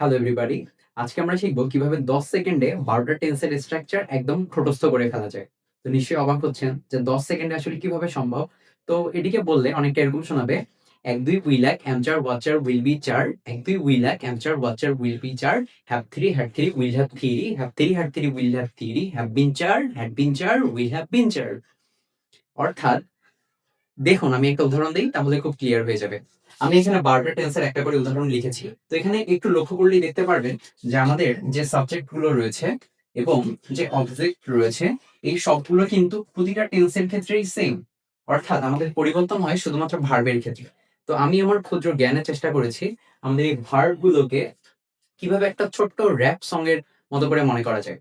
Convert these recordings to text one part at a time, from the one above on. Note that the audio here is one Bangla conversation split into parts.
হ্যালো এভরিবাডি আজকে আমরা শিখব কীভাবে 10 সেকেন্ডে 12টা টেন্সের স্ট্রাকচার একদম ঠোঁটস্থ করে ফেলা যায়। তো নিশ্চয়ই অবাক হচ্ছেন যে 10 সেকেন্ডে আসলে কীভাবে সম্ভব? তো এটিকে বললে অনেকটা এরকম শোনাবে, এক, দুই উই লাক অ্যামচার ওয়াচার উইল বি চার এক, দুই উই লাক অ্যামচার ওয়াচার উইল বি চার have three had three will have three have three had three will have three have been চার হ্যাড বিন চার উইল হ্যাভ বিন চার অর্থাৎ দেখুন, আমি একটা উদাহরণ দিই, তাহলে খুব ক্লিয়ার হয়ে যাবে। আমি এখানে বারবার টেন্সের একটা করে উদাহরণ লিখেছি। তো এখানে একটু লক্ষ্য করলেই দেখতে পারবেন যে আমাদের যে সাবজেক্টগুলো রয়েছে এবং যে অবজেক্ট রয়েছে, এই সবগুলো কিন্তু প্রতিটা টেন্সের ক্ষেত্রেই সেম অর্থাৎ আমাদের পরিবর্তন হয় শুধুমাত্র ভার্বের ক্ষেত্রে। তো আমি আমার ক্ষুদ্র জ্ঞানের চেষ্টা করেছি, আমাদের এই ভার্ব গুলোকে কীভাবে একটা ছোট্ট র্যাপ সং এর মতো করে মনে করা যায়।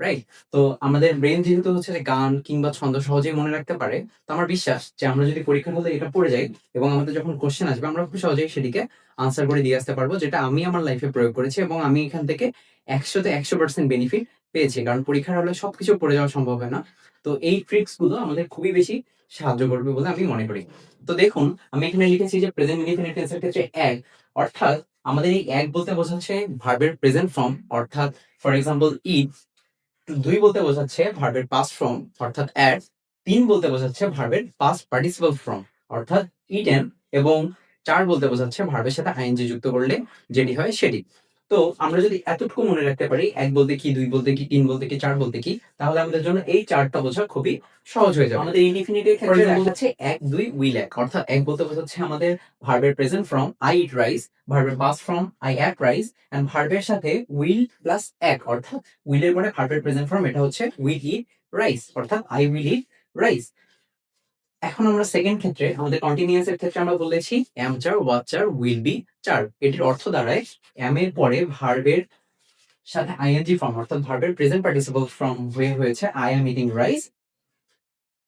রাইট তো আমাদের ব্রেন যেহেতু হচ্ছে গান কিংবা ছন্দ সহজেই মনে রাখতে পারে, তো আমার বিশ্বাস যে আমরা যদি পরীক্ষার হলে এটা পড়ে যাই এবং আমাদের যখন কোশ্চেন আসবে, আমরা খুব সহজেই সেটিকে আনসার করে দিয়ে আসতে পারব, যেটা আমি আমার লাইফে প্রয়োগ করেছি এবং আমি এখান থেকে একশোতে একশো পার্সেন্ট বেনিফিট পেয়েছি। কারণ পরীক্ষার হলে সবকিছু পড়ে যাওয়া সম্ভব হয় না। তো এই ট্রিক্সগুলো আমাদের খুবই বেশি সাহায্য করবে বলে আমি মনে করি। তো দেখুন, আমি এখানে লিখেছি যে প্রেজেন্ট ইনডিফিনিট ক্ষেত্রে এক। অর্থাৎ আমাদের এই এক বলতে বোঝাচ্ছে ভার্বের প্রেজেন্ট ফর্ম অর্থাৎ ফর এক্সাম্পল ইট দুই বলতে বোঝাচ্ছে ভার্বের পাস ফ্রম অর্থাৎ অ্যাড তিন বলতে বোঝাচ্ছে ভার্বের পাস পার্টিসিপাল ফ্রম অর্থাৎ ইটেন এবং চার বলতে বোঝাচ্ছে ভার্বের সাথে আইএনজি যুক্ত করলে যেটি হয় সেটি। তো আমরা যদি এতটুকু মনে রাখতে পারি এক বলতে কি দুই বলতে কি তিন বলতে কি চার বলতে কি তাহলে আমাদের জন্য এই চারটা বোঝা খুবই সহজ হয়ে যাবে। আমাদের ইনডিফিনিটের ক্ষেত্রে যাচ্ছে এক দুই উইল এক অর্থাৎ এক বলতে বোঝাচ্ছে আমাদের ভার্বের present form I eat rice ভার্বের past form I ate rice and ভার্বের সাথে উইল প্লাস এক অর্থাৎ উইলের পরে ভার্বের প্রেজেন্ট ফর্ম এটা হচ্ছে উইল ইট রাইস অর্থাৎ আই উইল ইট রাইস এখন আমরা সেকেন্ড ক্ষেত্রে আমাদের কন্টিনিউয়াস এর ক্ষেত্রে আমরা বলেছি অ্যাম চার ওয়াচার উইল বি চার এটির অর্থ দাঁড়ায় অ্যাম এর পরে ভার্বের সাথে আইএনজি ফর্ম অর্থাৎ ভার্বের প্রেজেন্ট পার্টিসিপল ফর্ম হয়ে হয়েছে I am eating rice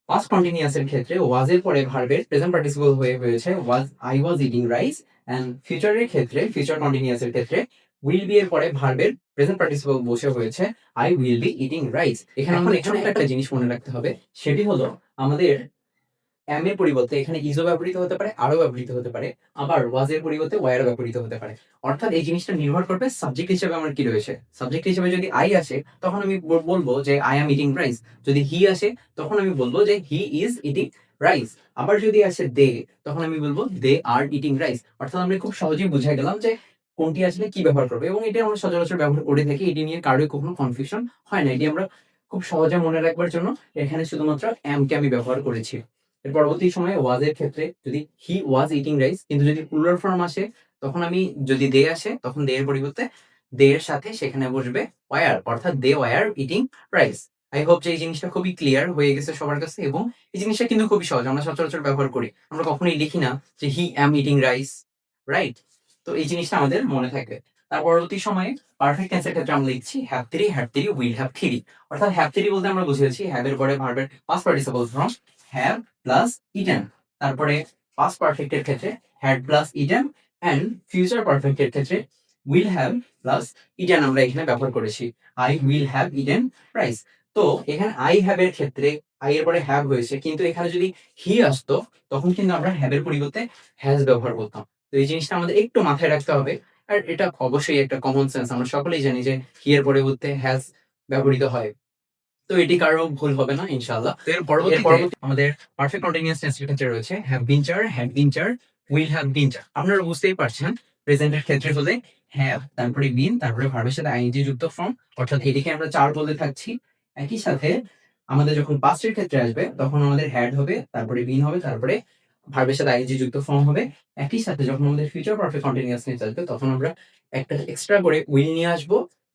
past continuous এর ক্ষেত্রে ওয়াজ এর পরে ভার্বের প্রেজেন্ট পার্টিসিপল হয়ে হয়েছে was I was eating rice and ফিউচারের ক্ষেত্রে ফিউচার কন্টিনিউয়াস এর ক্ষেত্রে উইল বি এর পরে ভার্বের প্রেজেন্ট পার্টিসিপল বসে হয়েছে I will be eating rice এখানে আমাদের একটা জিনিস মনে রাখতে হবে সেটি হলো আমাদের এম এর পরিবর্তে এখানে ইজো ব্যবহৃত হতে পারে আরও ব্যবহৃত হতে পারে, আবার ওয়াজ এর পরিবর্তে ওয়ারও ব্যবহৃত হতে পারে। অর্থাৎ এই জিনিসটা নির্ভর করবে সাবজেক্ট হিসেবে আমার কি রয়েছে। সাবজেক্ট হিসেবে যদি আই আসে, তখন আমি বলব যে আই অ্যাম ইটিং রাইস যদি হি আসে, তখন আমি বলব যে হি ইজ ইটিং রাইস আবার যদি আসে দে তখন আমি বলব দে আর ইটিং রাইস অর্থাৎ আমরা খুব সহজেই বুঝে গেলাম যে কোনটি আসলে কি ব্যবহার করবে, এবং এটা আমরা সচরাচর ব্যবহার করে থাকি। এটি নিয়ে কারোর কখনো কনফিউশন হয় না। এটি আমরা খুব সহজে মনে রাখবার জন্য এখানে শুধুমাত্র এম কে আমি ব্যবহার করেছি। এর পরবর্তী সময়ে ওয়াজ এর ক্ষেত্রে যদি হি ওয়াজ ইটিং রাইস কিন্তু যদি প্লুরাল ফর্ম আসে, তখন আমি যদি দে আসে, তখন দে এর পরিবর্তে দে এর সাথে সেখানে বসবে ওয়ার অর্থাৎ they were eating rice I hope যে এই জিনিসটা খুবই ক্লিয়ার হয়ে গেছে সবার কাছে এবং এই জিনিসটা কিন্তু খুবই সহজ, আমরা সচরাচর ব্যবহার করি। আমরা কখনোই লিখি না যে he am eating rice right তো এই জিনিসটা আমাদের মনে থাকবে তার পরবর্তী সময়ে পারফেক্ট টেন্সের ক্ষেত্রে আমরা লিখছি have three have three will have three অর্থাৎ হ্যাভ থ্রি বলতে আমরা বুঝেছি হ্যাভ এর পরে ভার্বের past participle form have plus eaten তারপরে পাস্ট পারফেক্টের ক্ষেত্রে had plus eaten and future পারফেক্টের ক্ষেত্রে উইল হ্যাভ প্লাস ইটেন আমরা এখানে ব্যবহার করেছি। I will have eaten rice তো এখানে আই হ্যাভ এর ক্ষেত্রে আই এর পরে হ্যাভ হয়েছে, কিন্তু এখানে যদি হি আসতো, তখন কিন্তু আমরা হ্যাভ এর পরিবর্তে হ্যাজ ব্যবহার করতাম। তো এই জিনিসটা আমাদের একটু মাথায় রাখতে হবে, আর এটা অবশ্যই একটা কমন সেন্স আমরা সকলেই জানি যে হি এর পরিবর্তে হ্যাজ ব্যবহৃত হয়। তো এটি কারও ভুল হবে না ইনশাআল্লাহ। তো এর পরবর্তী আমাদের পারফেক্ট কন্টিনিউয়াস টেন্সের ক্ষেত্রে রয়েছে হ্যাভ বিন চার হ্যাড বিন চার উইল হ্যাভ বিন চার আপনারা বুঝতেই পারছেন প্রেজেন্টের ক্ষেত্রে হলে হ্যাভ তারপরে বিন তারপরে ভার্বের সাথে আইএনজি যুক্ত ফর্ম অর্থাৎ এটিকে আমরা চার বলতে থাকছি। একই সাথে আমাদের যখন পাস্টের ক্ষেত্রে আসবে তখন আমাদের হ্যাড হবে তারপরে বিন হবে তারপরে ভার্বের সাথে আইএনজি যুক্ত ফর্ম হবে। একই সাথে যখন আমাদের ফিউচার পারফেক্ট কন্টিনিউয়াস টেন্স আসবে তখন আমরা একটা এক্সট্রা করে উইল নিয়ে আসব।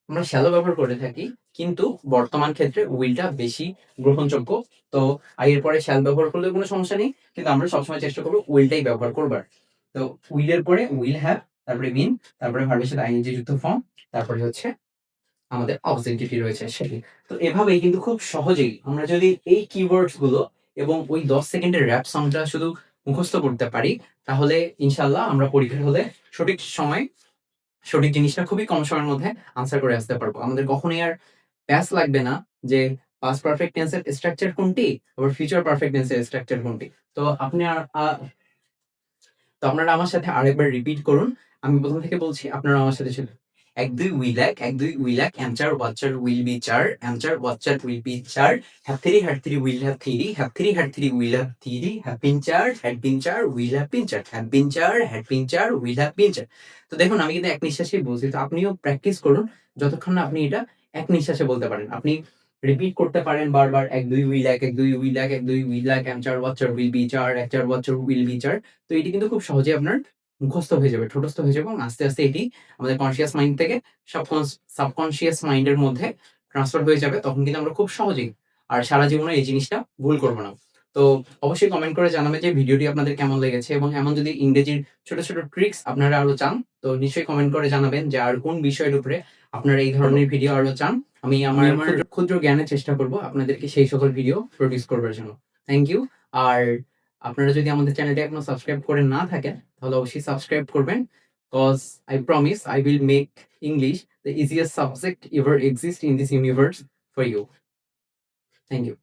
আমরা শ্যালো ব্যবহার করে থাকি কিন্তু বর্তমান ক্ষেত্রে উইলটা বেশি গ্রহণযোগ্য। তো আই এর পরে শ্যাল ব্যবহার করলে কোনো সমস্যা নেই কিন্তু আমরা সবসময় চেষ্টা করব উইলটাই ব্যবহার করবার। তো উইলের পরে উইল হ্যাভ তারপরে মিন তারপরে ভার্বের সাথে আইএনজি যুক্ত ফর্ম তারপরে হচ্ছে আমাদের অবজেক্টিভটি রয়েছে সেটি। তো এভাবেই কিন্তু খুব সহজেই আমরা যদি এই কিওয়ার্ডসগুলো এবং ওই দশ সেকেন্ডের র্যাপ সংটা শুধু মুখস্থ করতে পারি তাহলে ইনশাল্লাহ আমরা পরীক্ষা হলে সঠিক সময় সঠিক জিনিসটা খুবই কম সময়ের মধ্যে আনসার করে আসতে পারব। আমাদের কখনোই আর প্যাস লাগবে না যে পাস পারফেক্ট টেন্সের স্ট্রাকচার কোনটি, আবার ফিউচার পারফেক্ট টেন্সের স্ট্রাকচার কোনটি। তো আপনি আর- তো আপনারা আমার সাথে আরেকবার রিপিট করুন। আমি প্রথম থেকে বলছি, আপনারা আমার সাথে শুনুন এক দুই উইল এক এক দুই উইল এক অ্যামচার ওয়াচার উইল বি চার অ্যামচার ওয়াচার উইল বি চার have three had three will have three have three had three will have three have been চার হ্যাড বিন চার উইল হ্যাভ বিন চার হ্যাভ বিন চার হ্যাড বিন চার উইল হ্যাভ বিন চার তো দেখুন, আমি কিন্তু এক নিঃশ্বাসেই বলছি, তো আপনিও প্র্যাকটিস করুন, যতক্ষণ না আপনি এটা এক নিঃশ্বাসে বলতে পারেন। আপনি রিপিট করতে পারেন বারবার, এক দুই উইল এক এক দুই উইল এক এক দুই উইল এক অ্যামচার ওয়াচার উইল বি চার এক চার ওয়াচার উইল বি চার তো এটি কিন্তু খুব সহজে আপনার মুখস্থ হয়ে যাবে ঠোঁটস্থ হয়ে যাবে এবং আস্তে আস্তে এটি আমাদের কনসিয়াস মাইন্ড থেকে সাবকনসিয়াস মাইন্ডের মধ্যে ট্রান্সফার হয়ে যাবে। তখন কিন্তু আমরা খুব সহজেই আর সারা জীবনে এই জিনিসটা ভুল করব না। তো অবশ্যই কমেন্ট করে জানাবে যে ভিডিওটি আপনাদের কেমন লেগেছে এবং এমন যদি ইংরেজির ছোট ছোট ট্রিক্স আপনারা আরও চান তো নিশ্চয়ই কমেন্ট করে জানাবেন যে আর কোন বিষয়ের উপরে আপনারা এই ধরনের ভিডিও আরও চান। আমি আমার আমার ক্ষুদ্র জ্ঞানের চেষ্টা করব আপনাদেরকে সেই সকল ভিডিও প্রডিউস করবার জন্য। থ্যাংক ইউ আর আপনারা যদি আমাদের চ্যানেলটি এখনও সাবস্ক্রাইব করে না থাকেন, তাহলে অবশ্যই সাবস্ক্রাইব করবেন cause I promise I will make English the easiest subject ever exist in this universe for you thank you